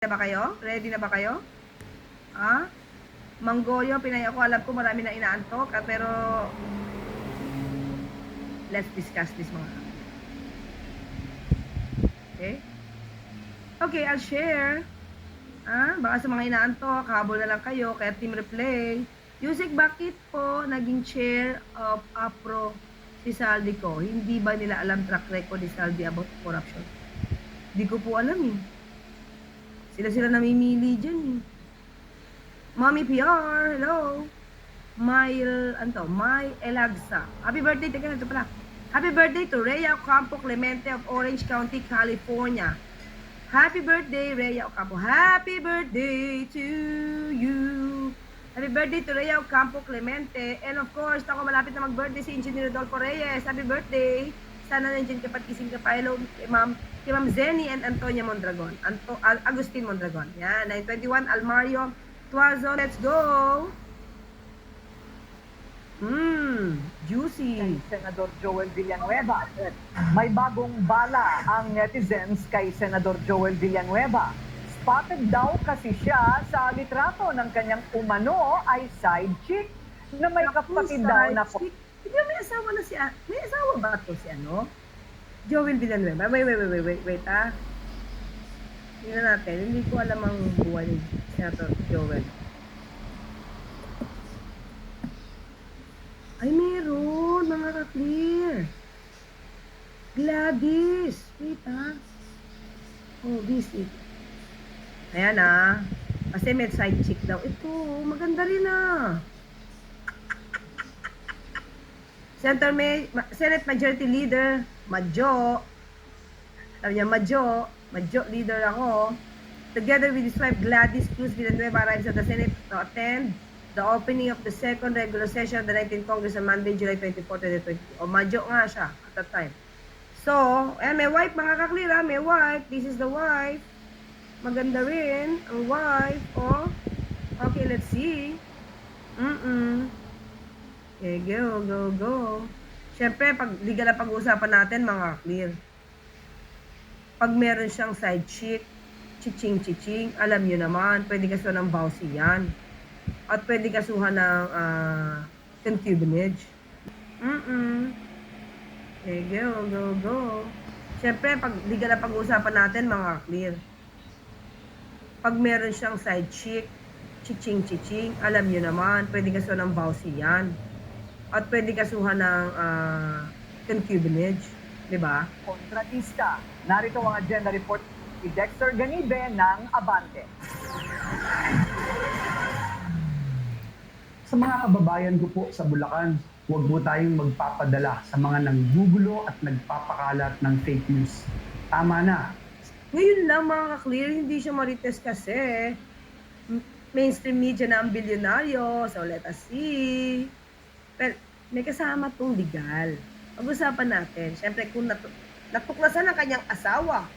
na ba kayo? Ready na ba kayo? Ha? Manggoyo, Pinay ako, alam ko marami na inaantok, ah, pero let's discuss this mga Okay? Okay, I'll share. Ah, baka sa mga inaantok, habol na lang kayo, kaya team replay. Yusik, bakit po naging chair of APRO si Saldi ko? Hindi ba nila alam track record ni Saldi about corruption? Hindi ko po alam eh. Sila-sila namimili dyan eh. Mommy PR, hello. Mail, ano to? May Elagsa. Happy birthday, teka ito pala. Happy birthday to Rhea Ocampo Clemente of Orange County, California. Happy birthday, Rhea Ocampo. Happy birthday to you. Happy birthday to Rhea Ocampo Clemente. And of course, ako malapit na mag-birthday si Engineer Rodolfo Reyes. Happy birthday. Sana nandiyan ka pat kising ka pa. Hello, kay Ma'am, kay Ma'am Zenny and Antonia Mondragon. Anto, Al- Agustin Mondragon. Yan, 921 Almario Tuazo. Let's go. Mmm, juicy. kay Senador Joel Villanueva. May bagong bala ang netizens kay Senador Joel Villanueva. Spotted daw kasi siya sa litrato ng kanyang umano ay side chick na may kapatid daw na po. Asawa na si May asawa ba to si ano? Joel Villanueva. Wait, wait, wait, wait, wait, wait, ah. Tingnan natin. Hindi ko alam ang buwan ni Senator Joel. Ay, meron, mga ka-clear. Gladys. Wait, ah. Oh, visit. Ayan, ah. Kasi may side chick daw. Ito, maganda rin, ah. Senator May, Ma- Senate Majority Leader, Madjo. Sabi niya, Madjo, Madjo leader ako. Together with his wife Gladys Cruz Villanueva arrives at the Senate to attend the opening of the second regular session of the 19th Congress on Monday, July 24, 2020. O, Madjo nga siya at that time. So, eh, may wife, mga kaklira, may wife. This is the wife. Maganda rin, ang wife. Oh. Okay, let's see. Mm-mm. Okay, go, go, go. Siyempre, pag legal na pag-uusapan natin, mga clear. Pag meron siyang side chick, chiching chiching, alam nyo naman, pwede kasuhan ng bawsi yan. At pwede kasuhan ng ah, concubinage. Mm-mm. Okay, go, go, go. Siyempre, pag legal na pag-uusapan natin, mga clear. Pag meron siyang side chick, chiching chiching, alam nyo naman, pwede kasuhan ng bawsi yan at pwede kasuhan ng ah, concubinage, di ba? kontratista. Narito ang agenda report ni Dexter Ganibe ng Abante. Sa mga kababayan ko po sa Bulacan, huwag po tayong magpapadala sa mga nanggugulo at nagpapakalat ng fake news. Tama na. Ngayon lang mga ka-clear, hindi siya marites kasi mainstream media na ang bilyonaryo, so let us see. Pero may kasama tong legal. Pag-usapan natin, syempre kung natu- natuklasan ng kanyang asawa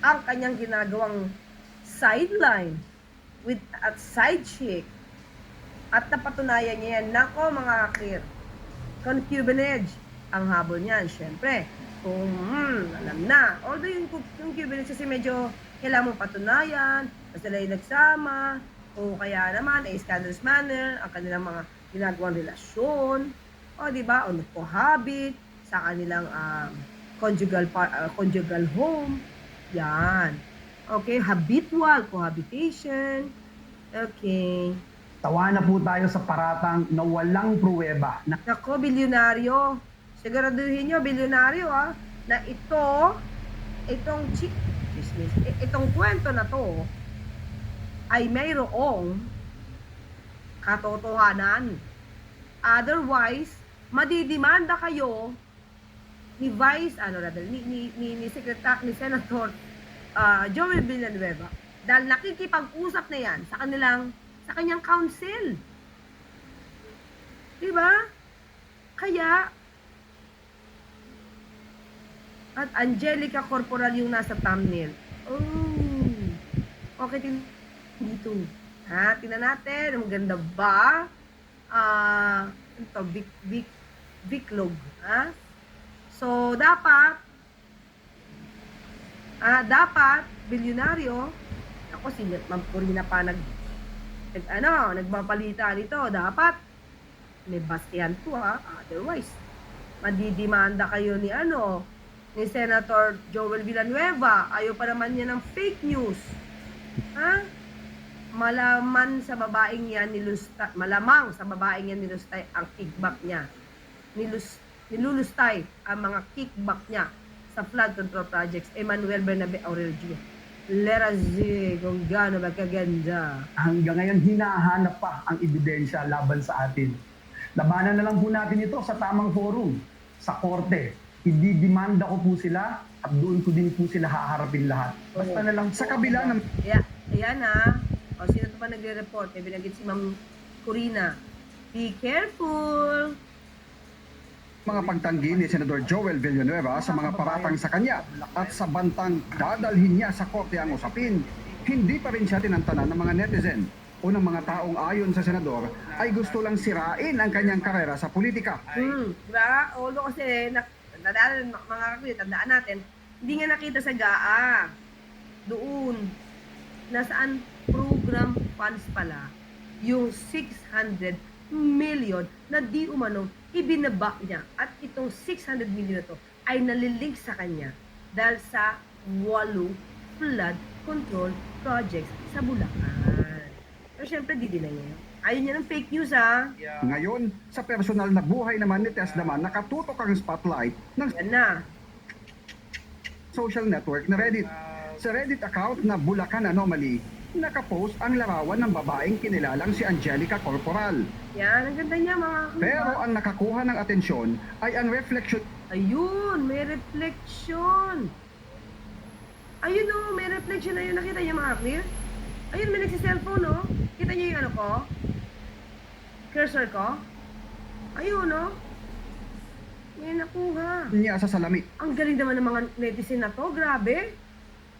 ang kanyang ginagawang sideline with at side chick at napatunayan niya yan, nako mga kakir, concubinage ang habol niyan, syempre. Kung hmm, alam na. Although yung cu- concubinage kasi medyo kailangan mong patunayan, kasi sila yung nagsama, o kaya naman, eh, scandalous manner, ang kanilang mga ginagawang relasyon, o di ba, o nagpo-habit, sa kanilang um, conjugal, par- uh, conjugal home, yan. Okay, habitual, cohabitation, okay. Tawa na po tayo sa paratang na walang pruweba na Nako, bilyonaryo. Siguraduhin nyo, bilyonaryo ah, na ito, itong chi itong kwento na to, ay mayroong katotohanan. Otherwise, madidimanda kayo ni Vice, ano rather, ni, ni, ni, ni, Secretary, ni Senator ah, Joel Villanueva dahil nakikipag-usap na yan sa kanilang, sa kanyang council. Diba? Kaya, at Angelica Corporal yung nasa thumbnail. Oh, okay din dito. Ha, tingnan natin. Ang ganda ba? Ah, ito, Vic, Vic, Viclog. Ha? So, dapat, ah, dapat, bilyonaryo, Ako, si Ma'am Corina pa nag, nag ano, nagpapalita nito. Dapat, may bastihan to ha. Otherwise, madidimanda kayo ni ano, ni Senator Joel Villanueva. Ayaw pa naman niya ng fake news. Ha? Malaman sa babaeng yan nilusta, malamang sa babaeng yan nilustay ang kickback niya. Nilus, nilulustay ang mga kickback niya sa flood control projects. Emmanuel Bernabe Aurel Jr. Let us see kung gaano ba kaganda. Hanggang ngayon, hinahanap pa ang ebidensya laban sa atin. Labanan na lang po natin ito sa tamang forum, sa korte. Ididimanda ko po sila at doon ko din po sila haharapin lahat. Basta na lang sa kabila ng Ayan, ayan ha. O, sino pa nagre-report? May binanggit si Ma'am Corina. Be careful. mga pagtanggi ni Senador Joel Villanueva sa mga paratang sa kanya at sa bantang dadalhin niya sa korte ang usapin, hindi pa rin siya tinantanan ng mga netizen o ng mga taong ayon sa senador ay gusto lang sirain ang kanyang karera sa politika. Hmm, diba? Although kasi, na, tandaan, mga kaklit, tandaan natin, hindi nga nakita sa GAA. Doon, nasaan program funds pala, yung 600 million na di umano ibinaba niya. At itong 600 million na to ay nalilink sa kanya dahil sa walong flood control projects sa Bulacan. Pero syempre, di din na niya. yun. Ayaw niya ng fake news, ha? Ngayon, sa personal na buhay naman ni Tess naman nakatutok ang spotlight ng Yan na. social network na Reddit. Sa Reddit account na Bulacan Anomaly, nakapost ang larawan ng babaeng kinilalang si Angelica Corporal. Yan, ang ganda niya, mga kaklit. Pero ang nakakuha ng atensyon ay ang reflection Ayun, may reflection. Ayun o, may reflection na yun. Nakita niyo mga clear? Ayun, may nagsi-cellphone o. Kita niyo yung ano ko? Cursor ko? Ayun o. May nakuha. niya sa salamin. Ang galing naman ng mga netizen na to. Grabe.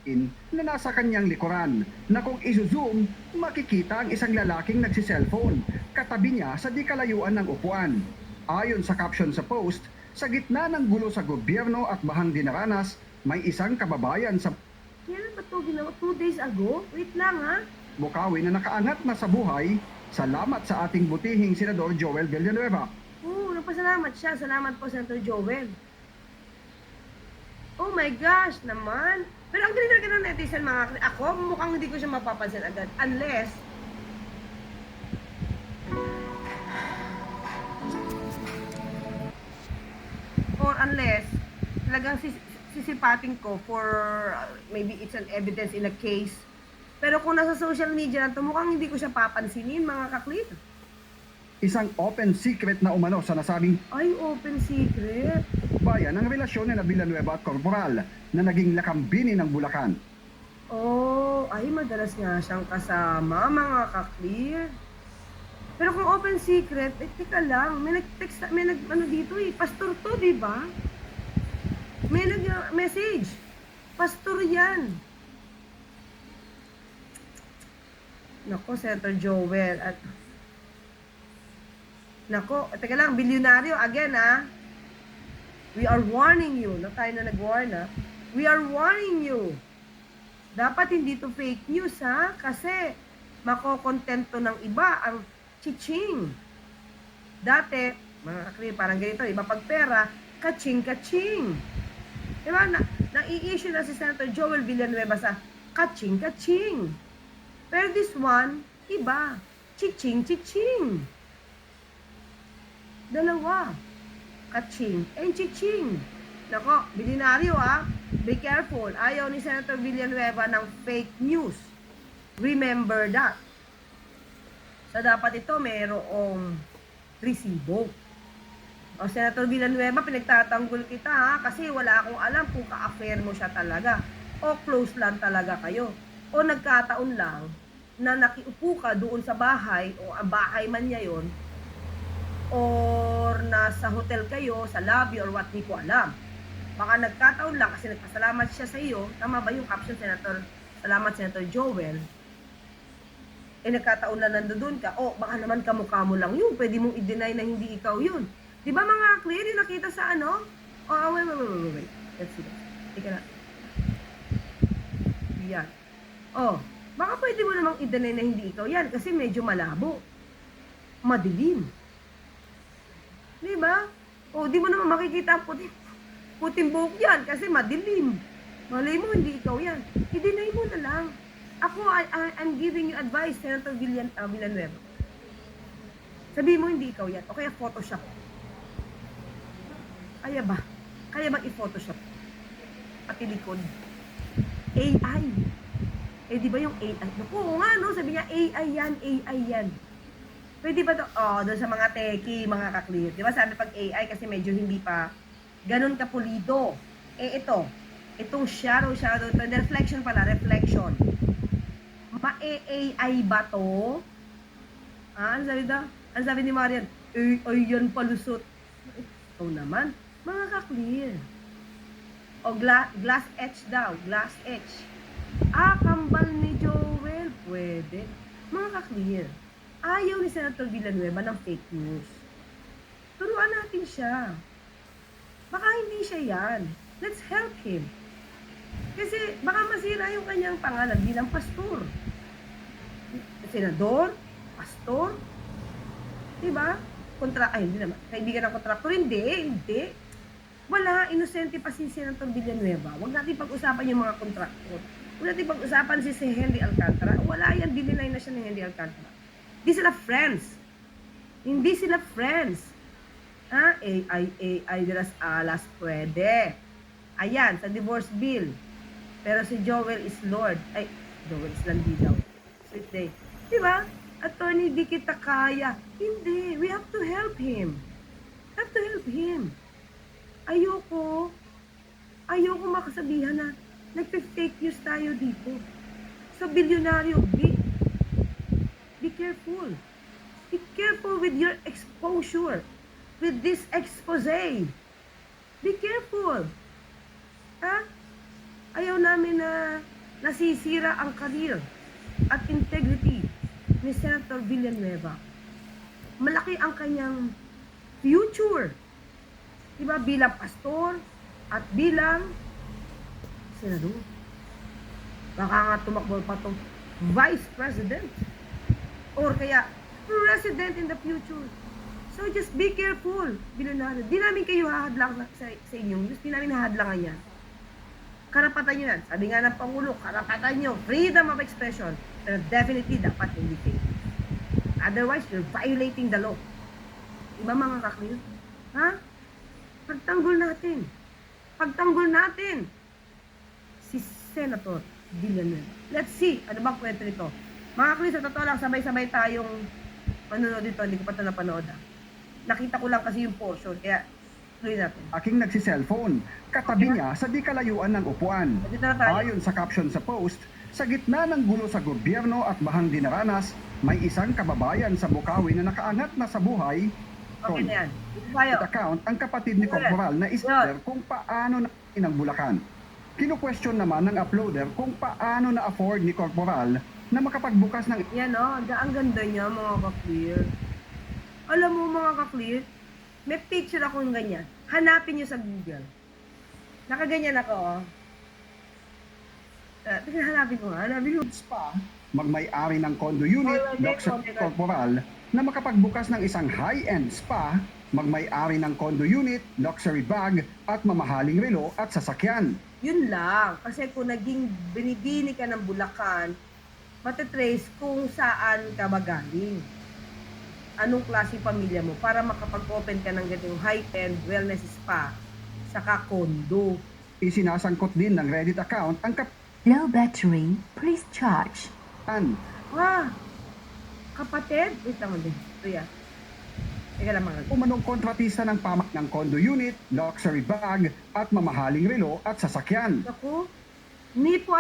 Na nasa kanyang likuran na kung iso-zoom, makikita ang isang lalaking nagsiselfone katabi niya sa di kalayuan ng upuan. Ayon sa caption sa post, sa gitna ng gulo sa gobyerno at bahang dinaranas, may isang kababayan sa Kailan ba ito ginawa? Two days ago? Wait lang ha. Bukawi na nakaangat na sa buhay. Salamat sa ating butihing Senador Joel Villanueva. Oo, nagpasalamat siya. Salamat po, Senator Joel. Oh my gosh, naman. Pero ang galing talaga ng netizen, mga Ako, mukhang hindi ko siya mapapansin agad. Unless, or unless, talagang sis- sisipating ko for uh, maybe it's an evidence in a case. Pero kung nasa social media na to, mukhang hindi ko siya papansinin, mga kaklit. Isang open secret na umano sa nasabing Ay, open secret. Bayan ang relasyon ni na Villanueva at Corporal na naging lakambini ng Bulacan. Oh, ay madalas nga siyang kasama, mga ka-clear. Pero kung open secret, eh, teka lang, may nag-text, may nag, ano dito eh, pastor to, di ba? May nag-message. Pastor yan. Nako, Senator Joel. At, nako, teka lang, bilyonaryo, again ah. We are warning you. Na tayo na nag-warn ah. We are warning you. Dapat hindi to fake news ha. Kasi makokontento ng iba ang chiching. Dati, mga kakri, parang ganito, iba pag pera, kaching-kaching. Diba? Na, nai-issue na si Senator Joel Villanueva sa kaching-kaching. Pero this one, iba. Chiching-chiching. Dalawa. Kaching and chiching. Nako, bilinaryo ah. Be careful. Ayaw ni Senator Villanueva ng fake news. Remember that. So, dapat ito mayroong resibo. O, Senator Villanueva, pinagtatanggol kita ha, kasi wala akong alam kung ka-affair mo siya talaga. O close lang talaga kayo. O nagkataon lang na nakiupo ka doon sa bahay, o ang bahay man niya yon or nasa hotel kayo, sa lobby, or what, di ko alam. Baka nagkataon lang kasi nagpasalamat siya sa iyo. Tama ba yung caption, Senator? Salamat, Senator Joel. Eh, nagkataon na nandoon ka. O, baka naman kamukha mo lang yun. Pwede mong i-deny na hindi ikaw yun. Di ba mga yung nakita sa ano? Oh, wait, wait, wait, wait, wait. Let's see. Tika na. Yan. Oh, Baka pwede mo namang i-deny na hindi ikaw yan kasi medyo malabo. Madilim. Di ba? O, di mo naman makikita ang puti, puting buhok yan kasi madilim. Malay mo, hindi ikaw yan. I-deny mo na lang. Ako, I, I, I'm giving you advice, Senator Villan, uh, Villanueva. Sabihin mo, hindi ikaw yan. O kaya Photoshop. Kaya ba? Kaya bang i-Photoshop? Pati likod. AI. Eh, di ba yung AI? Naku, nga, no? Sabi niya, AI yan, AI yan. Pwede ba to? Oh, doon sa mga teki, mga kaklear. Di ba sabi pag AI kasi medyo hindi pa ganun kapulido. Eh, ito. Itong shadow, shadow, to, reflection pala, reflection. Ma-AI ba to? Ah, ano sabi daw? Ano sabi ni Marian? AI yan palusot. Ikaw naman, mga kaklear. O gla- glass etch daw, glass etch. Ah, kambal ni Joel. Pwede. Mga kaklear, ayaw ni Senator Villanueva ng fake news. Turuan natin siya. Baka hindi siya yan. Let's help him. Kasi baka masira yung kanyang pangalan bilang pastor. Senador, pastor, diba? Kontra, ay, hindi naman. Kaibigan ng kontraktor, hindi, hindi. Wala, inosente pa si Senator Villanueva. Huwag natin pag-usapan yung mga kontraktor. Huwag natin pag-usapan si, si Henry Alcantara. Wala yan, dininay na siya ni Henry Alcantara. Hindi sila friends. Hindi sila friends. Ha? AI, AI de las alas, pwede. Ayan, sa divorce bill. Pero si Joel is Lord. Ay, Joel is Landidaw. Sweet day. Di ba? Attorney, di kita kaya. Hindi. We have to help him. Have to help him. Ayoko. Ayoko makasabihan na nagpe-fake news tayo dito. Sa bilyonaryo, be careful. Be careful with your exposure. With this expose. Be careful. Ha? Ayaw namin na nasisira ang career at integrity ni Senator Villanueva. Malaki ang kanyang future. Diba? Bilang pastor at bilang senador. Baka nga tumakbo pa itong vice president or kaya president in the future. So just be careful, Villanueva. Di namin kayo hahadlang sa, sa inyong news. Di namin hahadlangan yan. Karapatan nyo yan. Sabi nga ng Pangulo, karapatan nyo. Freedom of expression. Pero definitely dapat hindi fake. Otherwise, you're violating the law. Diba mga kakliyo? Ha? Pagtanggol natin. Pagtanggol natin. Si Senator Villanueva. Let's see. Ano bang kwento nito? Mga kakliyo, sa totoo lang, sabay-sabay tayong manonood dito. Hindi ko pa ito napanood. ah. Nakita ko lang kasi yung portion. Kaya, tuloy natin. Aking nagsiselfone, katabi niya sa di kalayuan ng upuan. Na. Ayon sa caption sa post, sa gitna ng gulo sa gobyerno at bahang dinaranas, may isang kababayan sa Bukawi na nakaangat na sa buhay. Okay na yan. At account ang kapatid ni Corporal na ister kung paano na ng Bulacan. Kino-question naman ng uploader kung paano na-afford ni Corporal na makapagbukas ng Yan o, oh, ang ganda niya mga ka-clear. Alam mo mga ka-clear, may picture akong ganyan. Hanapin niyo sa Google. Nakaganyan ako oh. Uh, hanapin ko nga, hanapin ko. spa, magmay-ari ng condo unit, Oh, Dr. Corporal, na makapagbukas ng isang high-end spa, magmay-ari ng condo unit, luxury bag, at mamahaling relo at sasakyan. Yun lang. Kasi kung naging binibini ka ng Bulacan, matitrace kung saan ka ba galing. Anong klase pamilya mo para makapag-open ka ng ganitong high-end wellness spa saka condo. Isinasangkot din ng Reddit account ang Low battery, please charge. kapan. Ah, kapatid? Wait lang ulit. Ito yan. Teka lang mga. Umanong kontratista ng pamak ng condo unit, luxury bag, at mamahaling relo at sasakyan. Naku, ni po